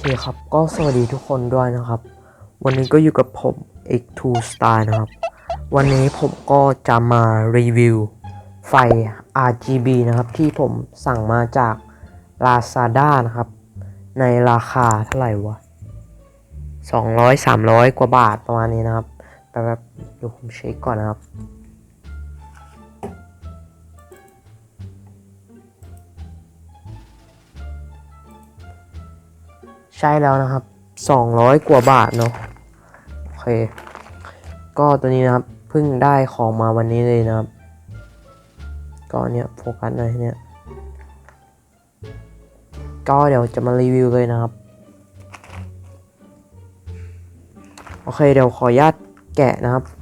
เคครับก็สวัสดีทุกคนด้วยนะครับ วันนี้ก็อยู่กับผม X2 Star นะครับ วันนี้ผมก็จะมารีวิวไฟ RGB นะครับ ที่ผมสั่งมาจาก Lazada นะครับ ในราคาเท่าไหร่วะ 200 300 กว่าบาทประมาณนี้นะครับแป๊บๆเดี๋ยวผมเช็คก่อนนะครับ ใช่แล้วนะครับ 200 กว่าบาทเนาะโอเค ก็ตัวนี้นะครับเพิ่งได้ของมาวันนี้เลยนะครับ ก็เนี่ยโฟกัสหน่อยเนี่ยก็เดี๋ยวจะมารีวิวเลยนะครับ โอเคเดี๋ยวขออนุญาตแกะนะครับปึ๊บ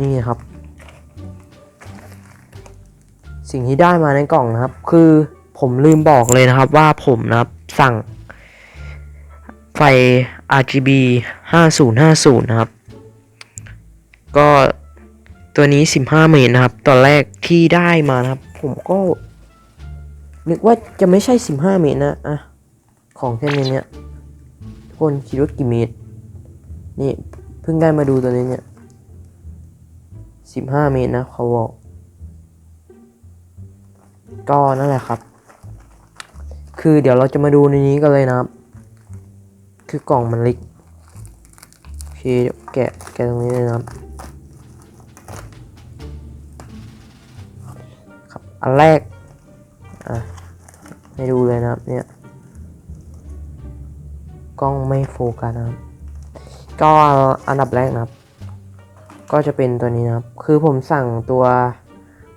นี่ครับ สิ่งที่ได้มาในกล่องนะครับ คือผมลืมบอกเลยนะครับว่าผมนะครับสั่ง ไฟ RGB 5050 นะครับ ก็ตัวนี้ 15เมตรนะครับ ตอนแรกที่ได้มานะครับ ผมก็นึกว่าจะไม่ใช่ 15 เมตรนะอะของแค่นี้เนี่ยทุกคนคิดว่ากี่เมตร นี่เพิ่งได้มาดูตัวนี้เนี่ย 15 เมตรนะเขาบอก ก็นั่นแหละครับ คือเดี๋ยวเราจะมาดูในนี้กันเลยนะครับ คือกล่องมันเล็กโอเคแกะแกะตรงนี้เลยนะครับครับอันแรกอะให้ดูเลยนะครับเนี่ยกล้องไม่โฟกัสนะครับก็อันดับแรกนะครับ ก็จะเป็นตัวนี้นะครับ คือผมสั่งตัว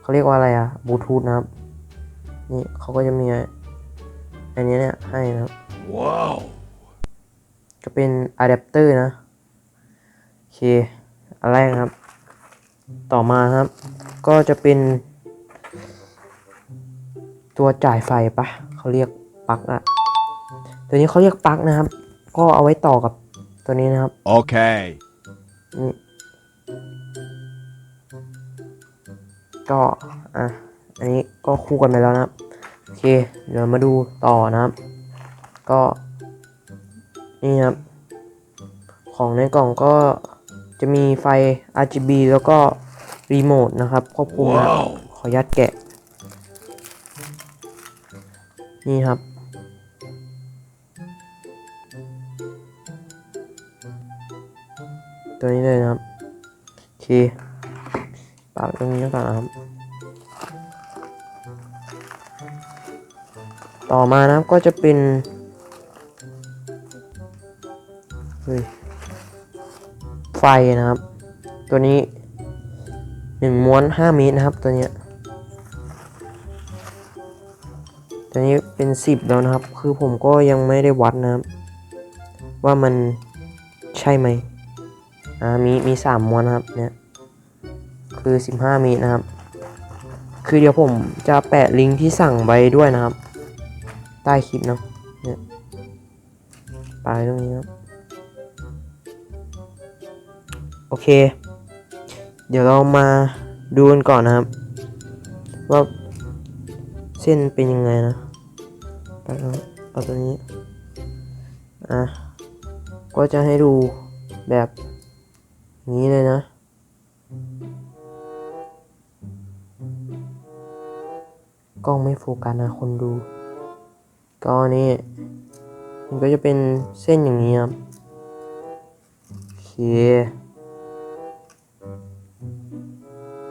เขาเรียกว่าอะไรอะบลูทูธนะครับ นี่เขาก็จะมีอันนี้เนี่ยให้นะครับ ว้าวก็เป็นอะแดปเตอร์นะ โอเค อันแรกนะครับ ต่อมาครับ ก็จะเป็น ตัวจ่ายไฟปะเขาเรียกปลั๊กอะตัวนี้เขาเรียกปลั๊กนะครับ ก็เอาไว้ต่อกับตัวนี้นะครับ Okay. นี่ ก็อะอันนี้ก็คู่กันไปแล้วนะครับโอเค เดี๋ยวมาดูต่อนะครับ ก็นี่นะครับ ของในกล่องก็จะมีไฟ RGB แล้วก็รีโมทนะครับควบคุมนะว้าวขออนุญาตแกะ นี่ครับ ตัวนี้เลยนะครับโอเค ปาดตรงนี้ก่อนนะครับ ต่อมานะครับก็จะเป็นไฟนะครับ ตัวนี้หนึ่งม้วนห้าเมตรนะครับ ตัวเนี้ยตัวนี้เป็นสิบแล้วนะครับ คือผมก็ยังไม่ได้วัดนะครับ ว่ามันใช่ไหมอ่ามีมีสามม้วนนะครับเนี่ย คือ 15เมตรนะครับ คือเดี๋ยวผมจะแปะลิงก์ที่สั่งไว้ด้วยนะครับ ใต้คลิปเนาะเนี่ยไปตรงนี้ครับโอเค เดี๋ยวเรามาดูกันก่อนนะครับ ว่าเส้นเป็นยังไงนะไปเอาเอาตัวนี้อะก็จะให้ดูแบบนี้เลยนะ กล้องไม่โฟกัสนะคนดู ก็นี่มันก็จะเป็นเส้นอย่างนี้ครับโอเค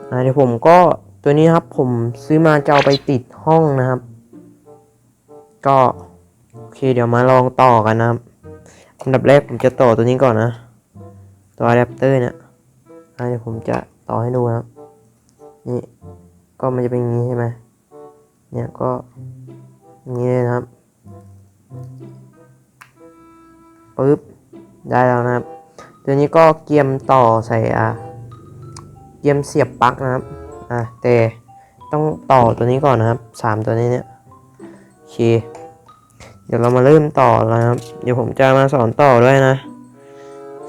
อ่าเดี๋ยวผมก็ตัวนี้ครับผมซื้อมาจะเอาไปติดห้องนะครับ ก็โอเคเดี๋ยวมาลองต่อกันนะครับอันดับแรกผมจะต่อตัวนี้ก่อนนะ ตัวอะแดปเตอร์เนี่ยอะเดี๋ยวผมจะต่อให้ดูนะครับนี่ก็มันจะเป็นอย่างนี้ใช่ไหม เนี่ยก็อย่างนี้เลยนะครับปึ๊บได้แล้วนะครับ ตัวนี้ก็เกียมต่อใส่อะเกียมเสียบปลั๊กนะครับอะแต่ต้องต่อตัวนี้ก่อนนะครับสามตัวนี้เนี่ยโอเคเดี๋ยวเรามาเริ่มต่อแล้วนะครับ เดี๋ยวผมจะมาสอนต่อด้วยนะ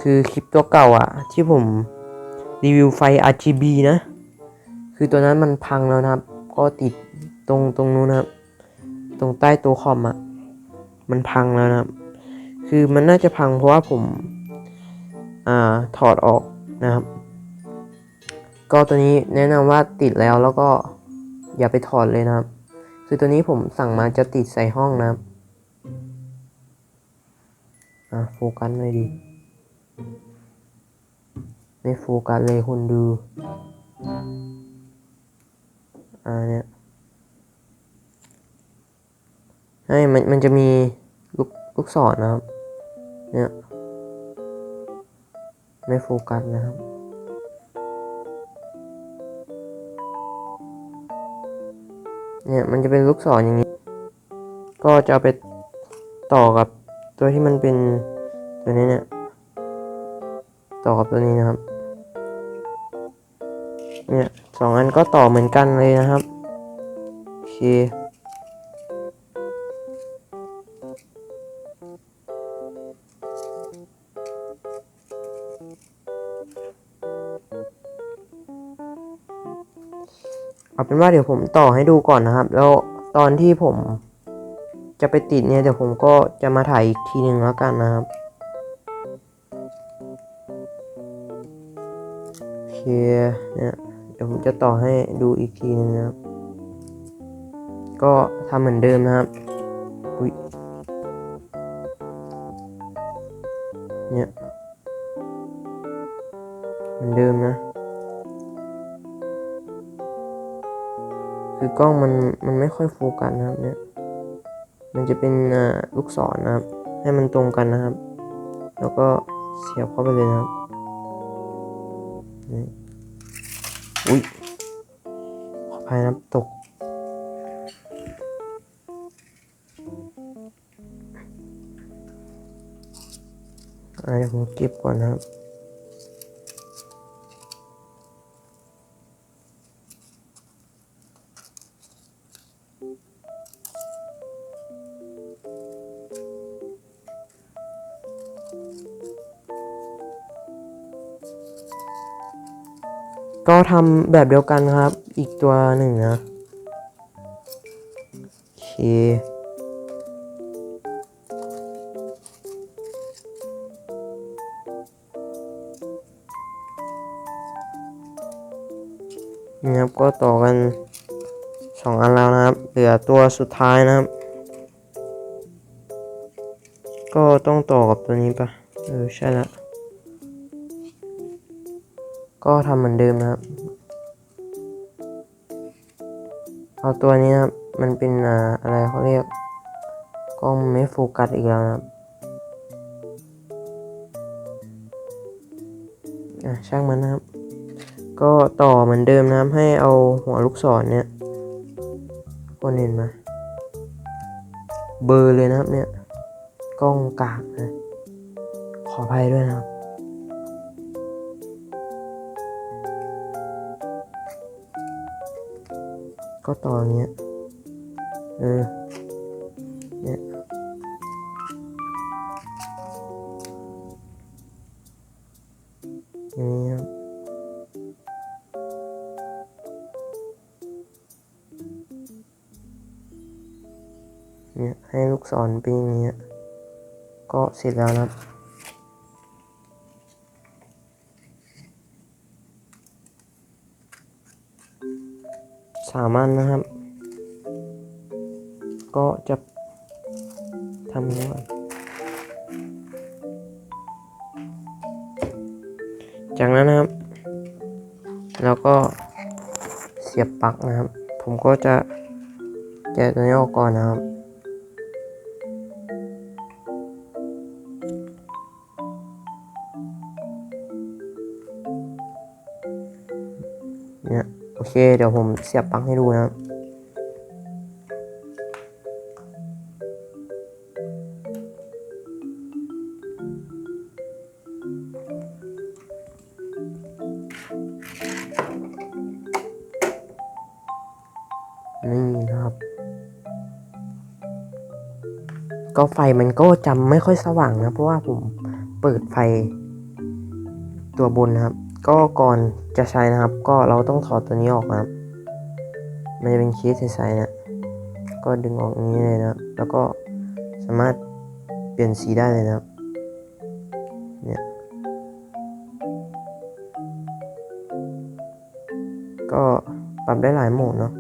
คือคลิปตัวเก่าอะที่ผมรีวิวไฟ RGB นะ คือตัวนั้นมันพังแล้วนะครับ ก็ติด ตรงตรงนู้นนะครับ ตรงใต้ตัวคอมอะมันพังแล้วนะครับ คือมันน่าจะพังเพราะว่าผม อ่า ถอดออกนะครับ ก็ตัวนี้แนะนำว่าติดแล้วแล้วก็อย่าไปถอดเลยนะครับ คือตัวนี้ผมสั่งมาจะติดใส่ห้องนะครับ อะโฟกัสหน่อยดิไม่โฟกัสเลยคนดู อ่าเนี่ย ให้มันมันจะมีลูกลูกศรนะครับ เนี่ย ไม่โฟกัสนะครับ เนี่ยมันจะเป็นลูกศรอย่างนี้ ก็จะเอาไปต่อกับตัวที่มันเป็นตัวนี้เนี่ย ต่อกับตัวนี้นะครับ เนี่ยสองอันก็ต่อเหมือนกันเลยนะครับโอเค เป็นว่าเดี๋ยวผมต่อให้ดูก่อนนะครับ แล้วตอนที่ผมจะไปติดเนี่ยเดี๋ยวผมก็จะมาถ่ายอีกทีหนึ่งแล้วกันนะครับโอเคเนี่ยเดี๋ยวผมจะต่อให้ดูอีกทีหนึงนะครับ ก็ทำเหมือนเดิมนะครับอุ้ยเนี่ยเหมือนเดิมนะ คือกล้องมันมันไม่ค่อยโฟกัสนะครับเนี่ยมันจะเป็นอ่าลูกศรนะครับ ให้มันตรงกันนะครับ แล้วก็เสียบเข้าไปเลยนะครับนี่อุ้ยขออภัยนับตกอ่าเดี๋ยวผมเก็บก่อนนะครับ ก็ทำแบบเดียวกันครับ อีกตัวหนึ่งนะโอเคนี่ครับก็ต่อกันสองอันแล้วนะครับ เหลือตัวสุดท้ายนะครับ ก็ต้องต่อกับตัวนี้ปะเออใช่แล้ว ก็ทำเหมือนเดิมนะครับเอาตัวนี้นะครับมันเป็นอะไรเขาเรียกกล้องไม่โฟกัสอีกแล้วนะครับช่างมันนะครับ ก็ต่อเหมือนเดิมนะครับให้เอาหัวลูกศรเนี่ยคนเห็นไหมเบอร์เลยนะครับเนี่ย กล้องกากนะ ขออภัยด้วยนะครับ ก็ต่ออย่างเงี้ย เออ เนี่ย อย่างนี้ครับเนี่ยให้ลูกศรเป็นอย่างเงี้ยก็เสร็จแล้วนะครับ สามอันนะครับ ก็จะทำนี้ก่อนจากนั้นนะครับ แล้วก็เสียบปลั๊กนะครับ ผมก็จะแกะตัวนี้ออกก่อนนะครับ เนี่ยโอเค เดี๋ยวผมเสียบปลั๊กให้ดูนะครับนี่นะครับ ก็ไฟมันก็จำไม่ค่อยสว่างนะ เพราะว่าผมเปิดไฟตัวบนนะครับ ก็ก่อน จะใช้นะครับ ก็เราต้องถอดตัวนี้ออกนะครับ มันจะเป็นเคสใสๆนะ ก็ดึงออกอย่างนี้เลยนะแล้วก็สามารถเปลี่ยนสีได้เลยนะครับ เนี่ยก็ปรับได้หลายโหมดเนาะ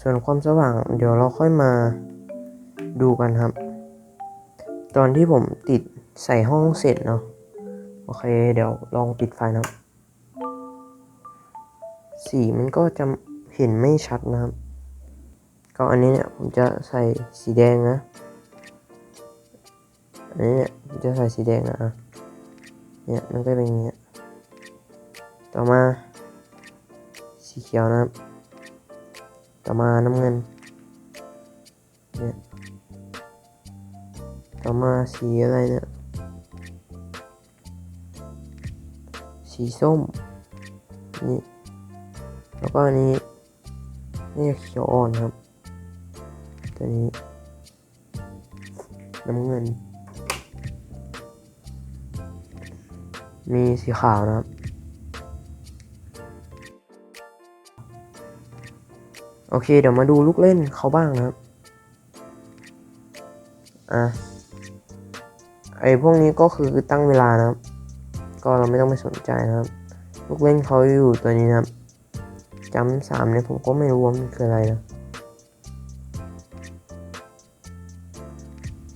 ส่วนความสว่างเดี๋ยวเราค่อยมาดูกันครับ ตอนที่ผมติดใส่ห้องเสร็จเนาะโอเค เดี๋ยวลองปิดไฟนะครับ สีมันก็จะเห็นไม่ชัดนะครับ ก็อันนี้เนี่ยผมจะใส่สีแดงนะ อันนี้เนี่ยผมจะใส่สีแดงนะอะเนี่ยมันก็เป็นอย่างเงี้ย ต่อมา สีเขียวนะครับ ต่อมาน้ำเงินเนี่ย ต่อมาสีอะไรเนี่ย สีส้ม นี่ แล้วก็อันนี้นี่เขียวอ่อนครับ ตัวนี้ น้ำเงิน มีสีขาวนะครับ โอเค เดี๋ยวมาดูลูกเล่นเขาบ้างนะครับ อะ ไอ้พวกนี้ก็คือตั้งเวลานะครับ ก็เราไม่ต้องไปสนใจนะครับ ลูกเล่นเขาอยู่ตัวนี้นะครับจำสามเนี่ยผมก็ไม่รู้ว่ามันคืออะไรนะ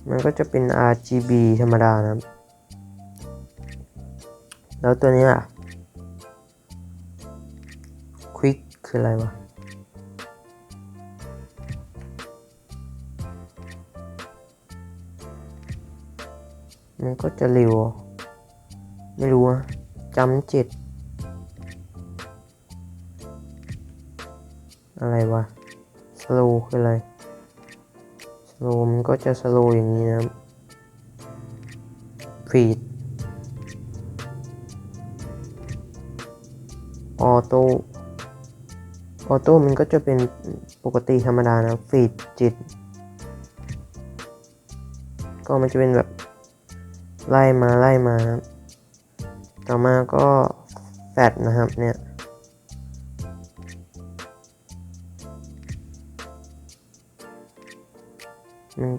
มันก็จะเป็น RGB ธรรมดานะครับ แล้วตัวนี้ล่ะ Quick คืออะไรวะ มันก็จะเร็ว ไม่รู้อะจำเจ็ดอะไรวะสโลคืออะไรสโลมันก็จะสโลอย่างนี้นะฟีดออโต้ออโต้มันก็จะเป็นปกติธรรมดานะฟีดจิต ก็มันจะเป็นแบบ ไล่มาไล่มาครับต่อมาก็แฟดนะครับเนี่ยมัน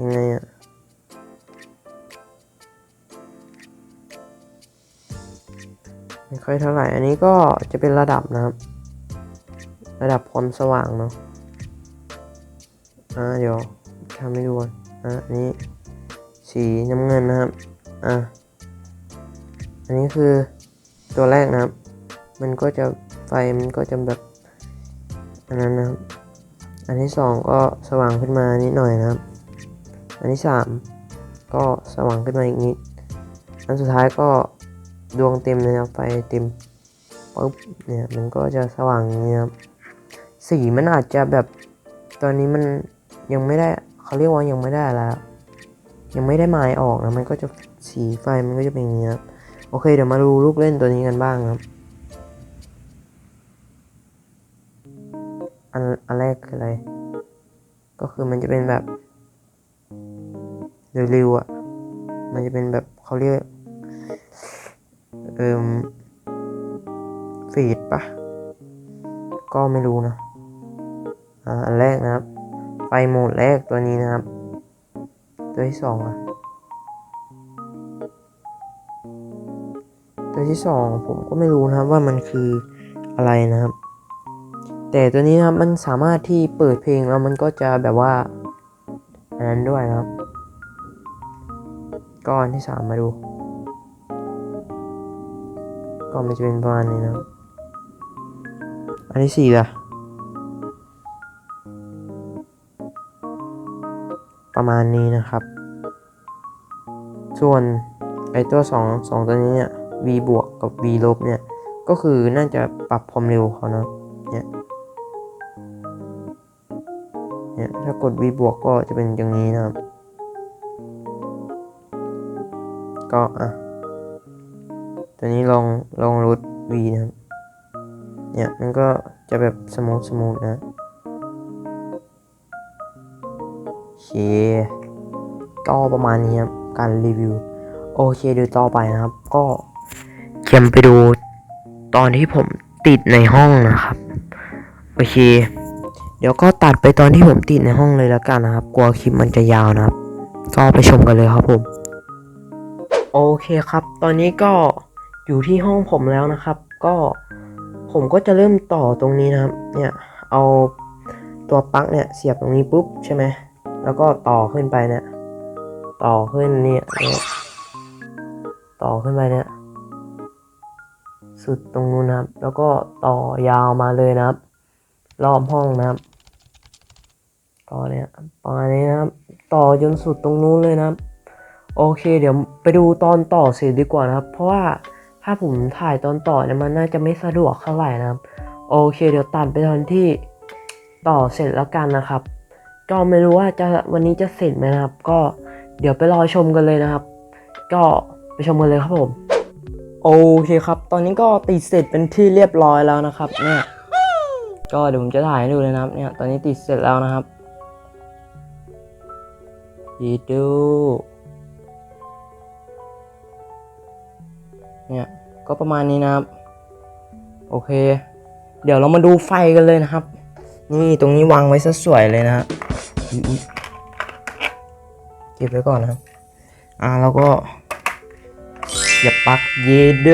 ยังไงอะไม่ค่อยเท่าไหร่ อันนี้ก็จะเป็นระดับนะครับ ระดับความสว่างเนาะอ่าเดี๋ยวทำให้ดูก่อนอะอันนี้ สีน้ำเงินนะครับ อะ อันนี้คือตัวแรกนะครับ มันก็จะไฟมันก็จะแบบอันนั้นนะครับ อันที่สองก็สว่างขึ้นมานิดหน่อยนะครับ อันที่สามก็สว่างขึ้นมาอีกนิด อันสุดท้ายก็ดวงเต็มเลยนะครับไฟเต็มปุ๊บเนี่ยมันก็จะสว่างนี้นะครับสีมันอาจจะแบบตอนนี้มันยังไม่ได้เขาเรียกว่ายังไม่ได้แล้ว ยังไม่ได้ไม้ออกนะมันก็จะสีไฟมันก็จะเป็นอย่างนี้ครับโอเคเดี๋ยวมาดูลูกเล่นตัวนี้กันบ้างครับอันอันแรกคืออะไร ก็คือมันจะเป็นแบบเร็วๆอะ มันจะเป็นแบบเขาเรียกเอ่มฟีดปะก็ไม่รู้นะอ่าอันแรกนะครับไฟโหมดแรกตัวนี้นะครับ ตัวที่สองอะตัวที่สองผมก็ไม่รู้นะครับว่ามันคืออะไรนะครับ แต่ตัวนี้นะครับมันสามารถที่เปิดเพลงแล้วมันก็จะแบบว่าอันนั้นด้วยนะครับก้อนที่สามมาดูก็มันจะเป็นประมาณนี้นะ อันที่สี่ล่ะ ประมาณนี้นะครับ ส่วนไอตัวสองสองตัวนี้เนี่ย v บวกกับ v ลบเนี่ย ก็คือน่าจะปรับความเร็วเขานะเนี่ยเนี่ยถ้ากด v บวกก็จะเป็นอย่างนี้นะครับ ก็อะตัวนี้ลองลองลด v นะครับเนี่ยมันก็จะแบบสมูทสมูทนะ ก็ประมาณนี้ครับ การรีวิว โอเคเดี๋ยวต่อไปนะครับ ก็เข็มไปดูตอนที่ผมติดในห้องนะครับ โอเค เดี๋ยวก็ตัดไปตอนที่ผมติดในห้องเลยแล้วกันนะครับ กลัวคลิปมันจะยาวนะครับ ก็ไปชมกันเลยครับผม โอเคครับ ตอนนี้ก็อยู่ที่ห้องผมแล้วนะครับ ก็ผมก็จะเริ่มต่อตรงนี้นะครับ เนี่ย เอาตัวปลั๊กเนี่ยเสียบตรงนี้ปุ๊บใช่ไหม แล้วก็ต่อขึ้นไปเนี่ย ต่อขึ้นเนี่ยต่อขึ้นไปเนี่ย สุดตรงนู้นนะครับ แล้วก็ต่อยาวมาเลยนะครับ รอบห้องนะครับก็เนี่ยประมาณนี้นะครับ ต่อจนสุดตรงนู้นเลยนะครับ โอเค เดี๋ยวไปดูตอนต่อเสร็จดีกว่านะครับ เพราะว่าถ้าผมถ่ายตอนต่อเนี่ยมันน่าจะไม่สะดวกเท่าไหร่นะครับ โอเค เดี๋ยวตัดไปตอนที่ต่อเสร็จแล้วกันนะครับ ก็ไม่รู้ว่าจะวันนี้จะเสร็จไหมนะครับ ก็เดี๋ยวไปรอชมกันเลยนะครับ ก็ไปชมกันเลยครับผม โอเคครับ ตอนนี้ก็ติดเสร็จเป็นที่เรียบร้อยแล้วนะครับ เนี่ยก็เดี๋ยวผมจะถ่ายให้ดูเลยนะครับ เนี่ย ตอนนี้ติดเสร็จแล้วนะครับยีดูเนี่ย ก็ประมาณนี้นะครับ โอเค เดี๋ยวเรามาดูไฟกันเลยนะครับ นี่ตรงนี้วางไว้ซะสวยเลยนะฮะ อุ๊ยเก็บไว้ก่อนนะครับ อ่าแล้วก็เสียบปลั๊กเยโด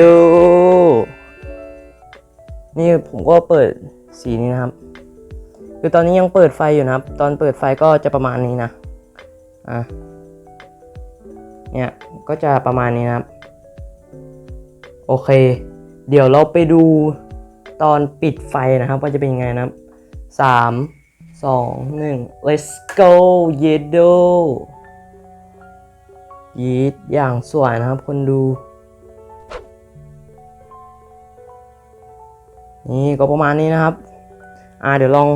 นี่ผมก็เปิดสีนี้นะครับ คือตอนนี้ยังเปิดไฟอยู่นะครับ ตอนเปิดไฟก็จะประมาณนี้นะ อะ เนี่ย ก็จะประมาณนี้นะครับ โอเค เดี๋ยวเราไปดูตอนปิดไฟนะครับ ว่าจะเป็นยังไงนะครับสาม สองหนึ่ง let's go เยโดยีดอย่างสวยนะครับคนดู นี่ก็ประมาณนี้นะครับ อ่าเดี๋ยวลอง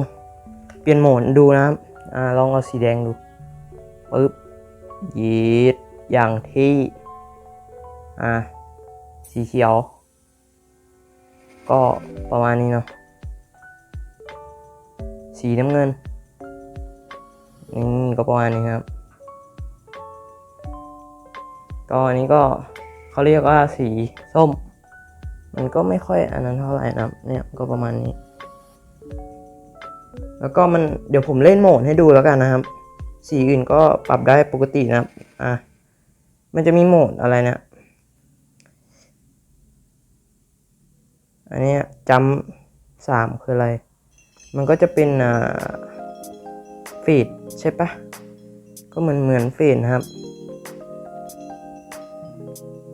เปลี่ยนโหมดดูนะครับ อ่าลองเอาสีแดงดูปึ๊บยีดอย่างที่ อ่าสีเขียว ก็ประมาณนี้เนาะ สีน้ำเงินนี่ก็ประมาณนี้ครับ ก็อันนี้ก็เขาเรียกว่าสีส้ม มันก็ไม่ค่อยอันนั้นเท่าไหร่นะเนี่ยก็ประมาณนี้ แล้วก็มันเดี๋ยวผมเล่นโหมดให้ดูแล้วกันนะครับ สีอื่นก็ปรับได้ปกตินะครับอะมันจะมีโหมดอะไรเนี่ยอันนี้จำสามคืออะไร มันก็จะเป็นอ่าฟีดใช่ปะก็เหมือนเหมือนฟีดนะครับ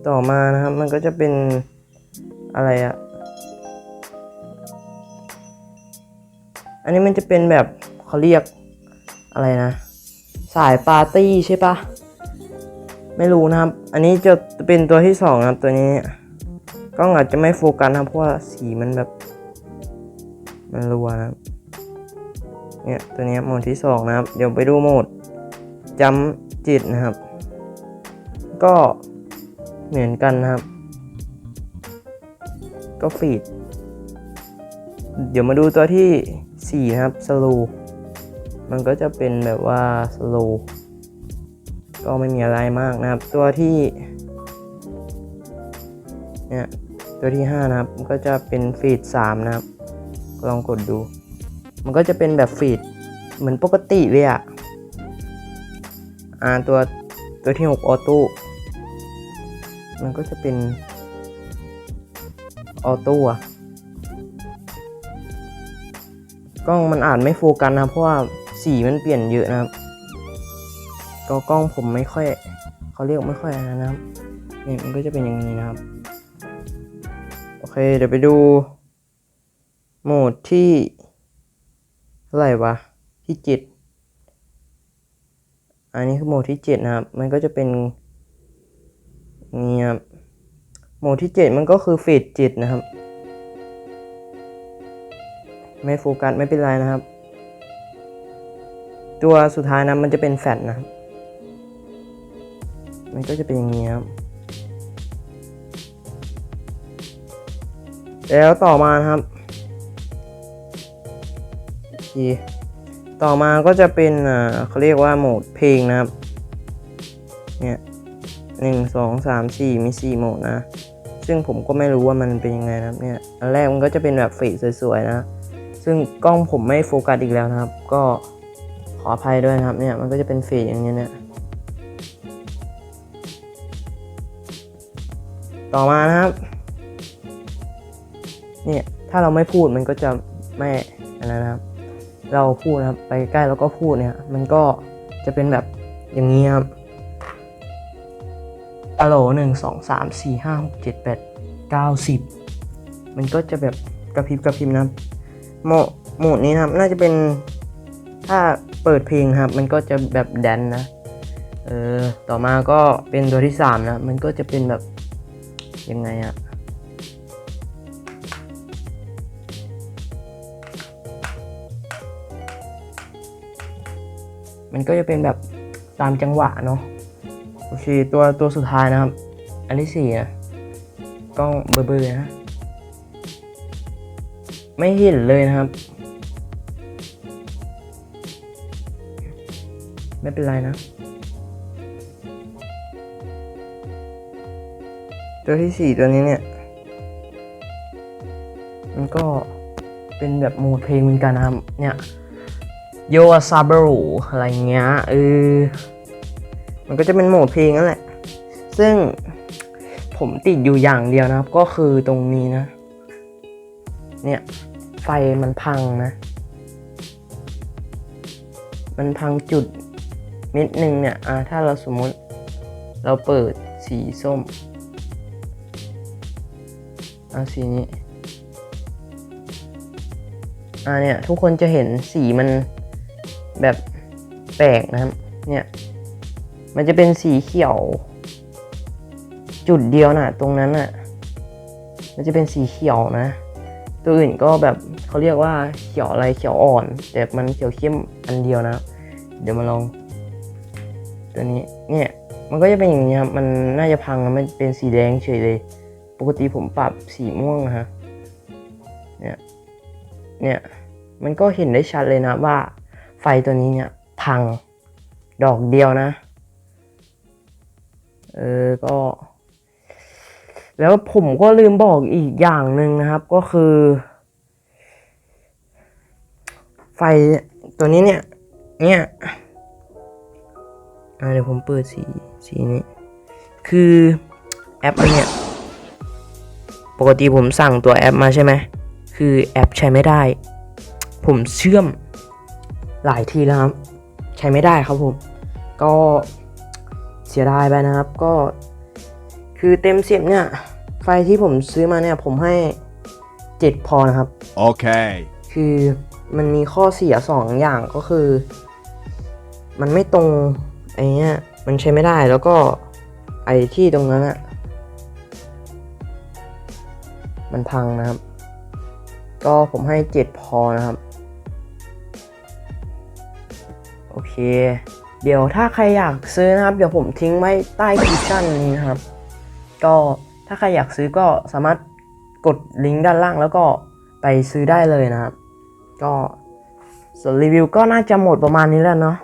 ต่อมานะครับมันก็จะเป็นอะไรอะอันนี้มันจะเป็นแบบเขาเรียกอะไรนะ สายปาร์ตี้ใช่ปะไม่รู้นะครับ อันนี้จะเป็นตัวที่สองครับตัวนี้กล้องอาจจะไม่โฟกัสนะครับเพราะว่าสีมันแบบ มันรัวนะครับ เนี่ยตัวนี้โหมดที่สองนะครับ เดี๋ยวไปดูโหมดจำจิตนะครับ ก็เหมือนกันนะครับ ก็ฟีด เดี๋ยวมาดูตัวที่สี่นะครับสโลมันก็จะเป็นแบบว่าสโลก็ไม่มีอะไรมากนะครับ ตัวที่เนี่ยตัวที่ 5 นะครับ ก็จะเป็นฟีด 3 นะครับ ลองกดดู มันก็จะเป็นแบบฟีดเหมือนปกติเลยอะอ่าตัวตัวที่ 6 ออโต้มันก็จะเป็นออโต้อะกล้องมันอาจไม่โฟกัสนะเพราะว่าสีมันเปลี่ยนเยอะนะครับก็กล้องผมไม่ค่อยเขาเรียกไม่ค่อยอะไรนะครับนี่มันก็จะเป็นอย่างนี้นะครับ โอเค เดี๋ยวไปดู โหมดที่ ท่าไหร่วะที่เจ็ดอันนี้คือโหมดที่เจ็ดนะครับ มันก็จะเป็นนี่ครับโหมดที่เจ็ดมันก็คือเฟสเจ็ดนะครับ ไม่โฟกัสไม่เป็นไรนะครับ ตัวสุดท้ายนะมันจะเป็นแฟลชนะครับมันก็จะเป็นอย่างนี้ครับแล้วต่อมานะครับ โอเคต่อมาก็จะเป็นอ่าเขาเรียกว่าโหมดเพลงนะครับ เนี่ยหนึ่งสองสามสี่มีสี่โหมดนะ ซึ่งผมก็ไม่รู้ว่ามันเป็นยังไงนะครับเนี่ย อันแรกมันก็จะเป็นแบบเฟซสวยๆนะ ซึ่งกล้องผมไม่โฟกัสอีกแล้วนะครับ ก็ขออภัยด้วยนะครับ เนี่ย มันก็จะเป็นเฟซอย่างเงี้ยเนี่ย ต่อมานะครับ เนี่ย ถ้าเราไม่พูดมันก็จะไม่อันนั้นนะครับ เราพูดนะครับ ไปใกล้แล้วก็พูดเนี่ย มันก็จะเป็นแบบอย่างนี้ครับอัลโหลหนึ่งสองสามสี่ห้าหกเจ็ดแปดเก้าสิบมันก็จะแบบกระพริบกระพริบนะโหมดโหมดนี้นะครับ น่าจะเป็นถ้าเปิดเพลงครับ มันก็จะแบบแดนนะ เออ ต่อมาก็เป็นตัวที่สามนะ มันก็จะเป็นแบบยังไงอะ มันก็จะเป็นแบบตามจังหวะเนาะโอเคตัวตัวสุดท้ายนะครับ อันที่สี่นะกล้องเบอร์ๆนะไม่เห็นเลยนะครับ ไม่เป็นไรนะ ตัวที่สี่ตัวนี้เนี่ย มันก็เป็นแบบโหมดเพลงเหมือนกันนะครับเนี่ย โยอาซาบรูอะไรเงี้ยเออมันก็จะเป็นโหมดเพลงนั่นแหละ ซึ่งผมติดอยู่อย่างเดียวนะครับ ก็คือตรงนี้นะ เนี่ย ไฟมันพังนะ มันพังจุดเม็ดหนึ่งเนี่ยอ่าถ้าเราสมมติเราเปิดสีส้มอ่าสีนี้อ่าเนี่ย ทุกคนจะเห็นสีมัน แบบแปลกนะครับ เนี่ย มันจะเป็นสีเขียว จุดเดียวนะตรงนั้นน่ะ มันจะเป็นสีเขียวนะ ตัวอื่นก็แบบเขาเรียกว่าเขียวอะไรเขียวอ่อน แต่มันเขียวเข้มอันเดียวนะ เดี๋ยวมาลอง ตัวนี้ เนี่ย มันก็จะเป็นอย่างนี้ครับ มันน่าจะพังมันเป็นสีแดงเฉยเลย ปกติผมปรับสีม่วงนะฮะ เนี่ย เนี่ย มันก็เห็นได้ชัดเลยนะว่า ฟตัวนี้เนี่ย พังดอกเดียวนะ เออ ก็ แล้วผมก็ลืมบอกอีกอย่างหนึ่งนะครับ ก็คือ ไฟตัวนี้เนี่ย เนี่ยเดี๋ยวผมเปิดสีสีนี้ คือแอปอันเนี้ยปกติผมสั่งตัวแอปมาใช่ไหม คือแอปใช้ไม่ได้ ผมเชื่อม หลายทีแล้วครับ ใช้ไม่ได้ครับผม ก็เสียดายไปนะครับ ก็คือเต็มสิบเนี่ย ไฟที่ผมซื้อมาเนี่ยผมให้เจ็ดพอนะครับ Okay. คือมันมีข้อเสียสองอย่างก็คือ มันไม่ตรงไอ้เนี้ยมันใช้ไม่ได้แล้วก็ไอ้ที่ตรงนั้นอะมันพังนะครับ ก็ผมให้เจ็ดพอนะครับ โอเค เดี๋ยวถ้าใครอยากซื้อนะครับ เดี๋ยวผมทิ้งไว้ใต้คลิปชั่นนี้นะครับ ก็ถ้าใครอยากซื้อก็สามารถกดลิงก์ด้านล่างแล้วก็ไปซื้อได้เลยนะครับ ก็ส่วนรีวิวก็น่าจะหมดประมาณนี้แล้วเนาะ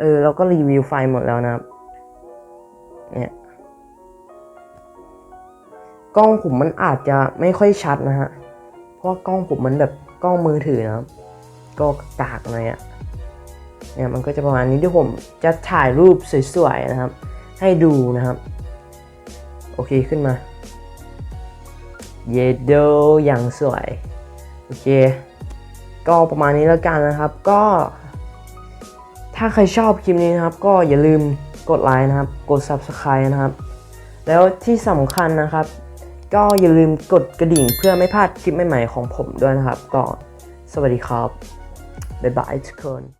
เออเราก็รีวิวไฟหมดแล้วนะครับเนี่ยกล้องผมมันอาจจะไม่ค่อยชัดนะฮะ เพราะว่ากล้องผมมันแบบกล้องมือถือนะครับ ก็กากหน่อยอะ เนี่ยมันก็จะประมาณนี้ที่ผมจะถ่ายรูปสวยๆนะครับ ให้ดูนะครับ โอเคขึ้นมา เยโดอย่างสวย โอเค ก็ประมาณนี้แล้วกันนะครับ ก็ ถ้าใครชอบคลิปนี้นะครับ ก็อย่าลืมกดไลค์นะครับ กด Subscribe นะครับ แล้วที่สำคัญนะครับ ก็อย่าลืมกดกระดิ่งเพื่อไม่พลาดคลิปใหม่ๆของผมด้วยนะครับ ก็สวัสดีครับบ๊ายบายทุกคน